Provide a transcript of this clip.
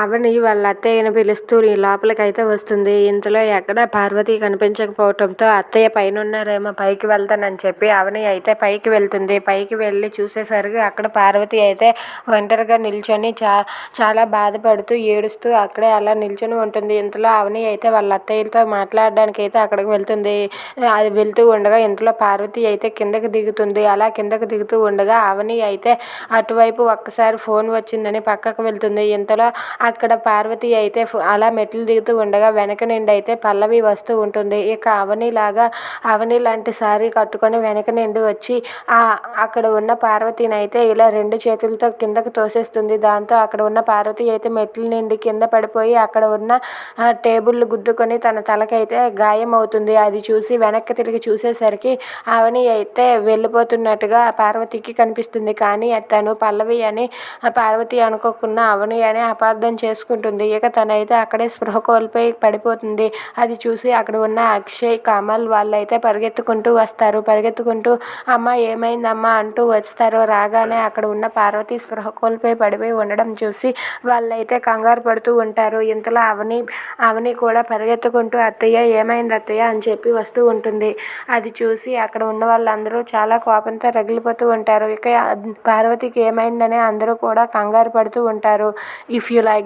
అవని వాళ్ళ అత్తయ్యని పిలుస్తూ ఈ లోపలికైతే వస్తుంది. ఇంతలో ఎక్కడ పార్వతి కనిపించకపోవటంతో అత్తయ్య పైన ఉన్నారేమో పైకి వెళ్తానని చెప్పి అవని అయితే పైకి వెళ్తుంది. పైకి వెళ్ళి చూసేసరికి అక్కడ పార్వతి అయితే ఒంటరిగా నిల్చొని చా చాలా బాధపడుతూ ఏడుస్తూ అక్కడే అలా నిల్చొని ఉంటుంది. ఇంతలో అవని అయితే వాళ్ళ అత్తయ్యతో మాట్లాడడానికి అయితే అక్కడికి వెళ్తుంది. అది వెళ్తూ ఉండగా ఇంతలో పార్వతి అయితే కిందకి దిగుతుంది. అలా కిందకి దిగుతూ ఉండగా అవని అయితే అటువైపు ఒక్కసారి ఫోన్ వచ్చిందని పక్కకు వెళ్తుంది. ఇంతలో అక్కడ పార్వతి అయితే అలా మెట్లు దిగుతూ ఉండగా వెనక నుండి అయితే పల్లవి వస్తూ ఉంటుంది. ఇక అవనిలాగా అవని లాంటి సారీ కట్టుకొని వెనక నుండి వచ్చి ఆ అక్కడ ఉన్న పార్వతిని అయితే ఇలా రెండు చేతులతో కిందకు తోసేస్తుంది. దాంతో అక్కడ ఉన్న పార్వతి అయితే మెట్ల నుండి కింద పడిపోయి అక్కడ ఉన్న టేబుల్ గుద్దుకొని తన తలకైతే గాయం అవుతుంది అది చూసి వెనక్కి తిరిగి చూసేసరికి అవని అయితే వెళ్ళిపోతున్నట్టుగా పార్వతికి కనిపిస్తుంది. కానీ తను పల్లవి అని పార్వతి అనుకోకుండా అవని అని అపార్థం చేసుకుంటుంది. ఇక తనైతే అక్కడే స్పృహ కోల్పోయి పడిపోతుంది. అది చూసి అక్కడ ఉన్న అక్షయ్ కమల్ వాళ్ళైతే పరిగెత్తుకుంటూ వస్తారు. పరిగెత్తుకుంటూ అమ్మ ఏమైందమ్మా? అంటూ వస్తారు రాగానే అక్కడ ఉన్న పార్వతి స్పృహ కోల్పోయి పడిపోయి ఉండడం చూసి వాళ్ళైతే కంగారు పడుతూ ఉంటారు. ఇంతలో అవని అవని కూడా పరిగెత్తుకుంటూ అత్తయ్య ఏమైంది అత్తయ్య? అని చెప్పి వస్తూ ఉంటుంది. అది చూసి అక్కడ ఉన్న వాళ్ళందరూ చాలా కోపంతో రగిలిపోతూ ఉంటారు. ఇక పార్వతికి ఏమైందని అందరూ కూడా కంగారు పడుతూ ఉంటారు. If you like